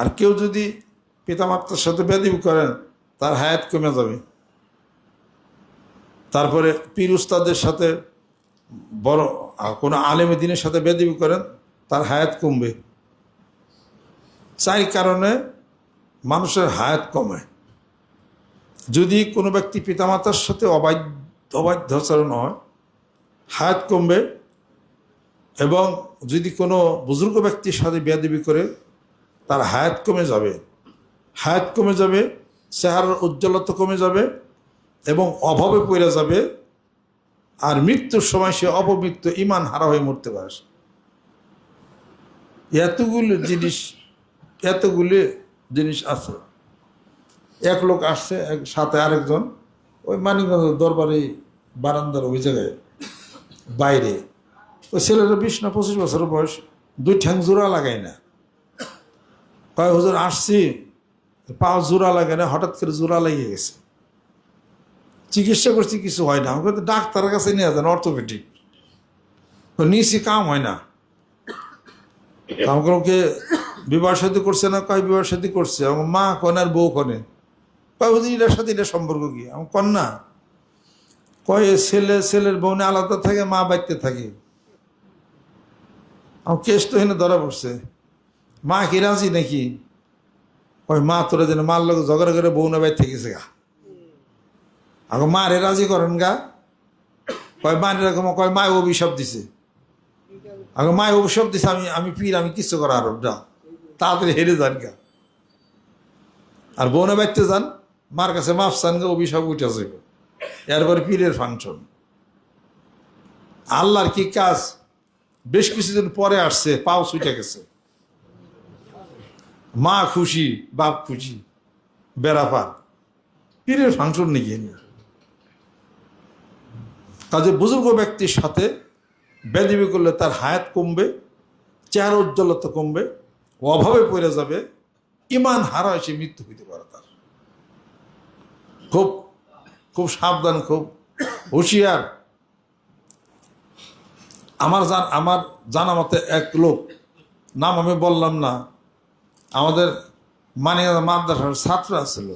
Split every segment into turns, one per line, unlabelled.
আর কেউ যদি পিতামাতার সাথে বেদিব করেন, তার হায়াত কমে যাবে। তারপরে পীর উস্তাদের সাথে বড়, কোনো আলেমে দিনের সাথে বেদিবি করেন, তার হায়াত কমবে। চাই কারণে মানুষের হায়াত কমে। যদি কোনো ব্যক্তি পিতামাতার সাথে অবাধ্য, অবাধ্যাচরণ হয়, হায়াত কমবে এবং যদি কোনো বুজুর্গ ব্যক্তির সাথে বেয়াদবি করে তার হায়াত কমে যাবে, হায়াত কমে যাবে, চেহারার উজ্জ্বলতা কমে যাবে এবং অভাবে পড়ে যাবে আর মৃত্যুর সময় সে অপমৃত্যু ইমান হারা হয়ে মরতে পারে। এতগুলো জিনিস, এতগুলি জিনিস আছে। এক লোক আসছে, এক সাথে আরেকজন, ওই মানিকগঞ্জ দরবারে বারান্দার ওই জায়গায়, বাইরে। ওই ছেলেটা বিশ না পঁচিশ বছর বয়স, দুই ঠ্যাং জোড়া লাগায় না। কয়, হুজুর, আসছি। পা জোড়া লাগে না, হঠাৎ করে জোড়া লেগে গেছে। চিকিৎসা করছি, কিছু হয় না। আমাকে তো ডাক্তারের কাছে নিয়ে যান, অর্থোপেডিক। নিচে কাম হয় না। আমাকে ওকে বিবাহ সাথী করছে না? কয়, বিবাহ সাথী করছে। আমার মা কনে আর বউ কনে কয়, হুজুর, এটার সাথে এটা সম্পর্ক কি? আমার কন্যা কয়, ছেলে, ছেলের বোনে আলাদা থাকে, মা বাড়িতে থাকে। আমার কেস তো এখানে ধরা পড়ছে। মা কি রাজি নাকি? কয় মা তোরা যেন মার লোক ঝগড়া করে বউ না থেকেছে গা। আগে মারে রাজি করেন গা। কয় মা এরকম কয় মায় অভিশাপ দিছে। আগে মায় অভিশাপ দিছে, আমি আমি পীর, আমি কিছু করা আরব যা তাড়াতাড়ি হেরে যান গা। আর বউনে বাইতে যান, মার কাছে মাফ চান গা, অভিশাপ উঠে যাবে এরপরে পীরের ফাংশন। আল্লাহর কি কাজ? বেশ কিছুদিন পরে আসছে, পাও ছুটে গেছে। মা খুশি, বাপ খুশি বেড়াপার পীরের ফাংশন নাকি নিয়ে। কাজে বুজুর্গ ব্যক্তির সাথে বেদিবি করলে তার হায়াত কমবে, চেহারা উজ্জ্বলতা কমবে, অভাবে পড়ে যাবে, ইমান হারা এসে মৃত্যু হইতে পারে তার। খুব খুব সাবধান, খুব হুঁশিয়ার। আমার জান, আমার জানা মতে এক লোক, নাম আমি বললাম না আমাদের মানে মাদ্রাসার ছাত্র ছিল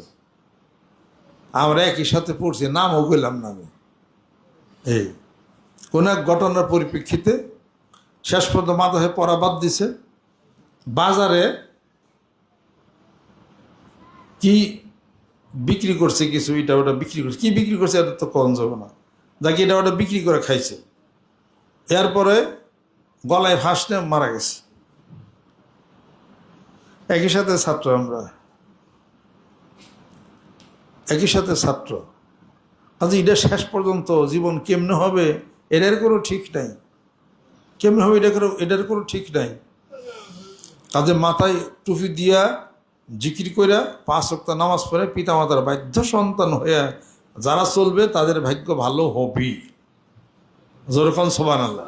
আমরা একই সাথে পড়ছি, নামও গেলাম নামে এই কোন এক ঘটনার পরিপ্রেক্ষিতে শেষ পর্যন্ত মাদ্রাসায় পড়া বাদ দিছে। বাজারে কি বিক্রি করছে কিছু, এটা ওটা বিক্রি করছে। কি বিক্রি করছে এটা তো কম যাবে না। যাকে, এটা ওটা বিক্রি করে খাইছে। এরপরে গলায় ফাঁস মারা গেছে। একই সাথে ছাত্র আমরা। একই সাথে ছাত্র। আজ এটা শেষ পর্যন্ত জীবন কেমনে হবে, এটার কোনো ঠিক নাই। কেমনে হবে এটা এটার কোনো ঠিক নাই। তাদের মাথায় টুপি দিয়া জিকির কইরা পাঁচ অক্ত নামাজ পড়ে পিতামাতার বাধ্য সন্তান হয়ে যারা চলবে তাদের ভাগ্য ভালো হবি যেরকম সোবান আল্লাহ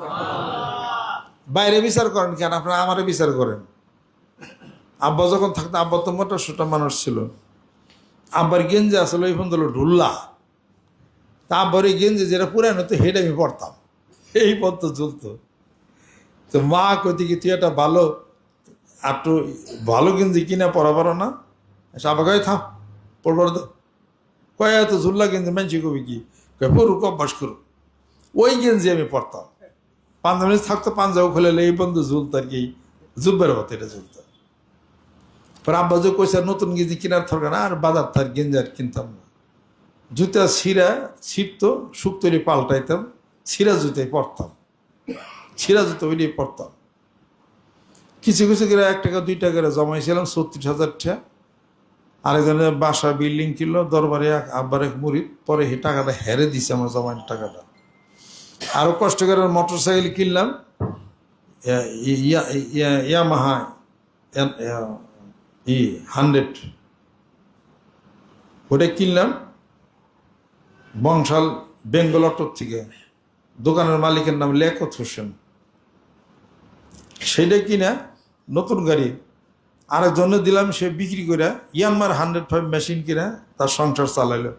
বাইরে বিচার করেন কেন? আপনারা আমারে বিচার করেন। আব্বা যখন থাকতো আব্বা তো মোটা সোটা মানুষ ছিল। আব্বার গেঞ্জি আসলে ওই পর্যন্ত হলো ঢুল্লা। তা আব্বার ওই গেঞ্জি যেটা পুরানো তো হেঁটে আমি পড়তাম এই পথ তো চলতো। তো মা কইতে কি তুই একটা ভালো, একটু ভালো গেঞ্জি কিনা পড়া পারো না? আবার কয়ে, থাম পড়বার তো। কয়ে, এত ঝুল্লা গেঞ্জি, মানছি কবি কি? কয়ে পড়ুক অভ্যাস করুক। ওই গেঞ্জি আমি পড়তাম পাঞ্জাবি থাকতো, পাঞ্জাবি খুলে এই বন্ধু ঝুলতো আর কি জুব্বের মতো এটা ঝুলতো। পরে যে কইছে নতুন গেঞ্জি কেনার থাকবে না আর বাজার থার গেঞ্জি আর কিনতাম না জুতা ছিঁড়া ছিঁড়তো তৈরি পাল্টাইতাম ছিঁড়া জুতাই পরতাম ছিঁড়া জুতো ওইটাই পরতাম কিছু কিছু করে এক টাকা দুই টাকা করে জমাইছিলাম ছত্রিশ হাজার টাকা আরেকজনের বাসা বিল্ডিং কিনলো দরবারে এক আব্বার এক মুড়ি পরে এই টাকাটা হেরে দিছে আমার জমাইন টাকাটা আরও কষ্ট করে মোটর সাইকেল কিনলাম ইয়ামাহা ই, হান্ড্রেড। ওটা কিনলাম বংশাল, বেঙ্গল অটোর থেকে। দোকানের মালিকের নাম লেখত হোসেন। সেটা কিনা, নতুন গাড়ি। আরেকজনে দিলাম, সে বিক্রি করে ইয়ানমার হান্ড্রেড ফাইভ মেশিন কিনা, তার সংসার চালাইলো।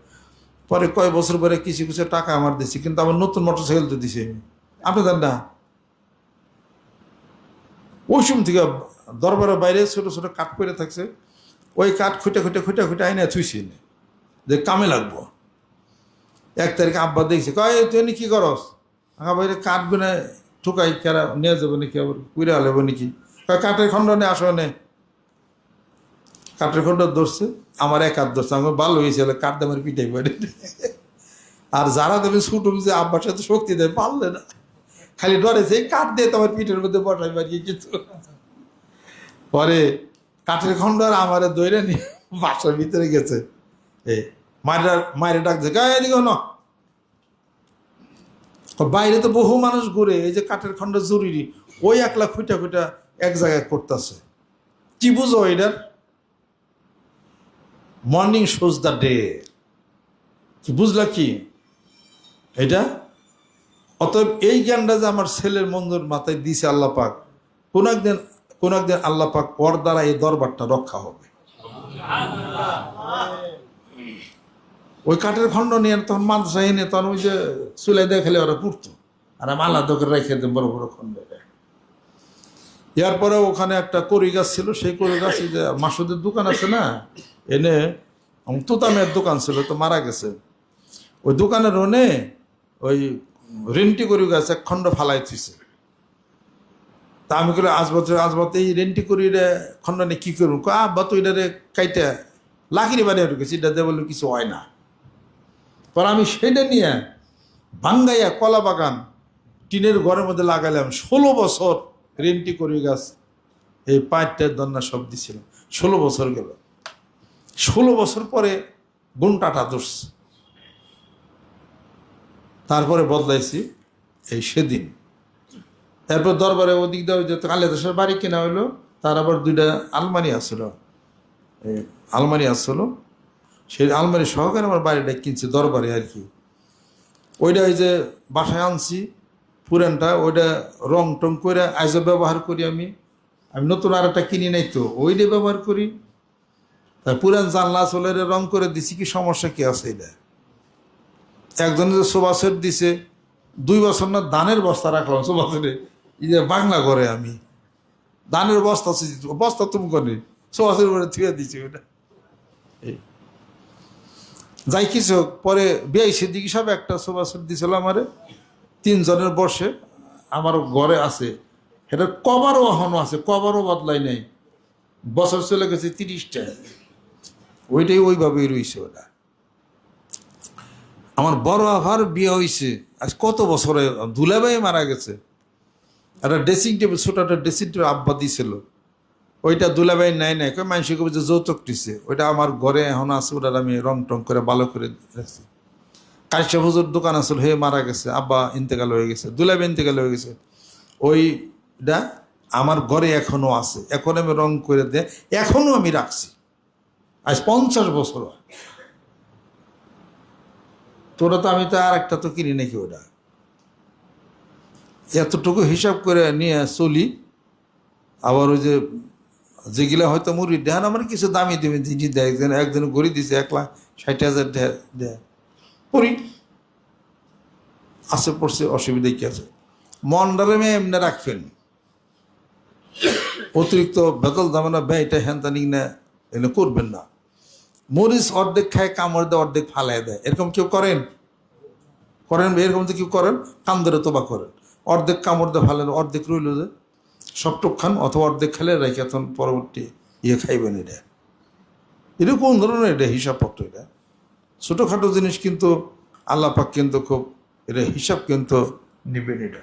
পরে কয় বছর পরে কিছু কিছু টাকা আমার দিছি, কিন্তু আমার নতুন মোটর সাইকেল তো দিছি। আপনি জান না ওই থেকে দরবারের বাইরে ছোট ছোট কাঠ করে থাকছে। ওই কাঠ খুঁটে খুঁটে খুঁটে খুঁটে আইনে থুইছি নে। যে কামে লাগবো। এক তারিখে আব্বা দেখছে, কয় তুই কি করস? আঁকা বাইরে কাঠ গুনে ঠুকাই, কেরা নিয়ে যাব নাকি আবার কুড়ে আলেবো নাকি? কয়, কাঠের খণ্ড নে, আসো নে কাঠের খণ্ড ধরছে, আমার এক হাত ধরছে, আমার ভালো হয়েছে কাঠ দামের পিঠে পড়ে। আর যারা দেবে ছুটুম যে আব্বার সাথে শক্তি দেয়, পারলে না। খালি ডরেছে এই কাঠ দিয়ে তোমার পিঠের মধ্যে বসাই বাড়িয়ে কিছু। পরে কাঠের খণ্ড আর আমার দৈরে নিয়ে বাসার ভিতরে গেছে। এ, মায়েরা, মায়ের ডাকছে এদিকে না বাইরে তো বহু মানুষ ঘুরে, এই যে কাঠের খণ্ড জরুরি, ওই একলা খুঁটা খুঁটা এক জায়গায় করতেছে। কি বুঝো এটার? মর্নিং শোজ দ্য ডে বুঝলা কি? এটা অতএব এই জ্ঞানটা যে আমার ছেলের মন্দর মাথায় দিছে আল্লাহ পাক, কোন একদিন কোন একদিন আল্লাহ পাক ওর দ্বারা এই দরবারটা রক্ষা হবে। ওই কাঠের খণ্ড নিয়ে তখন মাদ্রাসা এনে তখন ওই যে চুলাই দিয়ে খেলে ওরা পুড়তো। আর আমি আলাদা করে রেখে দিতাম বড় বড় খণ্ড এরপরে ওখানে একটা কড়ি গাছ ছিল, সেই কড়ি গাছ যে মাসুদের দোকান আছে না, এনে তুতামের দোকান ছিল, তো মারা গেছে। ওই দোকানের ওনে ওই রেন্টি করি গাছ এক খণ্ড ফালাই থুইছে। তা আমি কইলে আজ বছর এই রেন্টি করি রে, খণ্ড নিয়ে কী করব? এটা রে কাইটা লাখিরি বানিয়ে ঢুকেছি এটা দিয়ে বলল কিছু হয় না। পর আমি সেটা নিয়ে বাঙ্গাইয়া কলা বাগান টিনের ঘরের মধ্যে লাগালাম ষোলো বছর রেন্টি করি গাছ, এই পাঁচটার দন্না সব দিছিল। ষোলো বছর গেল। ষোলো বছর পরে গুণটাটা ধরছে। তারপরে বদলাইছি এই সেদিন। এরপর দরবারে ওদিক দিয়ে ওই যে কালে দেশের বাড়ি কেনা হইল, তার আবার দুইটা আলমারি আসছিল এই আলমারি আসছিল সেই আলমারি সহকারে আমার বাড়িটা কিনছি দরবারে আর কি। ওইটা ওই যে বাসায় আনছি, পুরানটা, ওইটা রং টং করে আজও ব্যবহার করি আমি। আমি নতুন আর একটা কিনি নাই তো ওইটা ব্যবহার করি। তার পুরান জানলা চলে রং করে দিছি, কি সমস্যা কি আছে এটা? একজন যে সোবাসের দিছে, দুই বছর না ধানের বস্তা রাখলাম সোবাসেরে এই যে বাংলা ঘরে আমি। ধানের বস্তা বস্তা তুমি করে সোবাসের করে থুয়ে দিছি ওটা। যাই কিছু পরে বিয়াই সিদ্দিকি সব একটা সোবাসের দিছিল আমারে, তিনজনের বসে, আমার ঘরে আছে। এটা কবারও এখনও আছে কবারও বদলাই নাই। বছর চলে গেছে তিরিশটা। ওইটাই ওইভাবেই রয়েছে ওটা। আমার বড় আভার বিয়ে হয়েছে আজ কত বছরে? দুলাভাই মারা গেছে। একটা ড্রেসিং টেবিল ছোট একটা ড্রেসিং টেবিল আব্বা দিয়েছিল ওইটা দুলাভাই নাই। নাই কই কবে, যে যৌতুক দিছে, ওইটা আমার ঘরে এখন আছে, ওটার আমি রং টং করে ভালো করে রাখছি কাশা হুজুর দোকান আসল হয়ে মারা গেছে। আব্বা ইন্তেকাল হয়ে গেছে। দুলাভাই ইন্তেকাল হয়ে গেছে। ওইটা আমার ঘরে এখনও আছে। এখন আমি রং করে দে এখনও আমি রাখছি। আজ পঞ্চাশ বছর তোরা তো আমি তো আর একটা তো কিনি নাকি ওটা এতটুকু হিসাব করে নিয়ে চলি, আবার ওই যে যেগুলা হয়তো মুরগি দেন আমার কিছু দামি দামি জিনিস দেয়। একজন একজন গড়ি দিছে এক লাখ ষাট হাজার দেয় পড়ি। আসে পড়ছে, অসুবিধা কি আছে? মন্ডারে মেয়ে এমনি রাখবেন। অতিরিক্ত বেতল দামানা ব্যয়টা হ্যান না এগুলো করবেন না। মরিচ অর্ধেক খায়, কামড় দেয় অর্ধেক ফালায় দেয়। এরকম কেউ করেন? করেন এরকম তো কেউ করেন কান ধরে তোবা করেন। অর্ধেক কামড় দিয়ে ফালেন অর্ধেক রইল যে সবটুক খান, অথবা অর্ধেক খেলে রেখে তখন পরবর্তী ইয়ে খাইবেন এটা। এটা কোন ধরনের এটা হিসাবপত্র এটা। ছোটোখাটো জিনিস কিন্তু আল্লাহ পাক কিন্তু খুব, এটা হিসাব কিন্তু নেবেন এটা।